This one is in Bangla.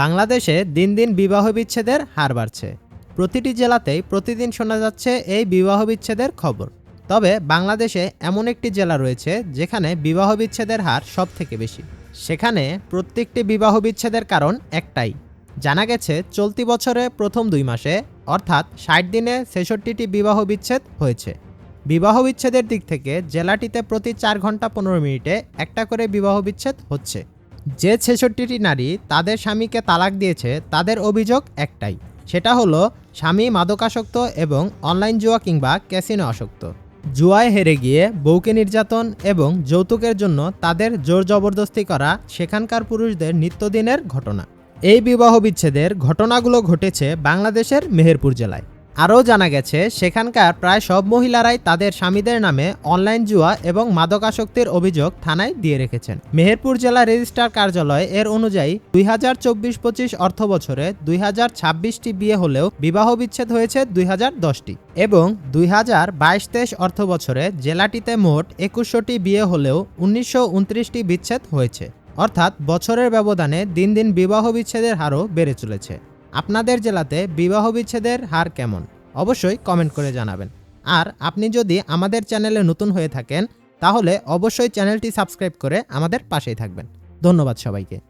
বাংলাদেশে দিন দিন বিবাহ বিচ্ছেদের হার বাড়ছে। প্রতিটি জেলাতেই প্রতিদিন শোনা যাচ্ছে এই বিবাহ বিচ্ছেদের খবর। তবে বাংলাদেশে এমন একটি জেলা রয়েছে যেখানে বিবাহ বিচ্ছেদের হার সব থেকে বেশি। সেখানে প্রত্যেকটি বিবাহ বিচ্ছেদের কারণ একটাই। জানা গেছে, চলতি বছরে প্রথম দুই মাসে, অর্থাৎ ষাট দিনে ছেষট্টিটি বিবাহ বিচ্ছেদ হয়েছে। বিবাহ বিচ্ছেদের দিক থেকে জেলাটিতে প্রতি চার ঘণ্টা পনেরো মিনিটে একটা করে বিবাহ বিচ্ছেদ হচ্ছে। যে ছেষট্টিটি নারী তাদের স্বামীকে তালাক দিয়েছে, তাদের অভিযোগ একটাই। সেটা হলো, স্বামী মাদকাসক্ত এবং অনলাইন জুয়া কিংবা ক্যাসিনো আসক্ত। জুয়ায় হেরে গিয়ে বউকে নির্যাতন এবং যৌতুকের জন্য তাদের জোর জবরদস্তি করা সেখানকার পুরুষদের নিত্যদিনের ঘটনা। এই বিবাহ বিচ্ছেদের ঘটনাগুলো ঘটেছে বাংলাদেশের মেহেরপুর জেলায়। আরও জানা গেছে, সেখানকার প্রায় সব মহিলারাই তাদের স্বামীদের নামে অনলাইন জুয়া এবং মাদকাসক্তির অভিযোগ থানায় দিয়ে রেখেছেন। মেহেরপুর জেলা রেজিস্ট্রার কার্যালয় এর অনুযায়ী দুই হাজার চব্বিশ পঁচিশ অর্থ বছরে দুই হাজার ছাব্বিশটি বিয়ে হলেও বিবাহ বিচ্ছেদ হয়েছে দুই হাজার দশটি। এবং দুই হাজার বাইশ তেইশ অর্থ বছরে জেলাটিতে মোট একুশশোটি বিয়ে হলেও উনিশশো উনত্রিশটি বিচ্ছেদ হয়েছে। অর্থাৎ বছরের ব্যবধানে দিন দিন বিবাহ বিচ্ছেদের হারও বেড়ে চলেছে। আপনাদের জেলাতে বিবাহ বিচ্ছেদের হার কেমন? অবশ্যই কমেন্ট করে জানাবেন। আর আপনি যদি আমাদের চ্যানেলে নতুন হয়ে থাকেন, তাহলে অবশ্যই চ্যানেলটি সাবস্ক্রাইব করে আমাদের পাশেই থাকবেন। ধন্যবাদ সবাইকে।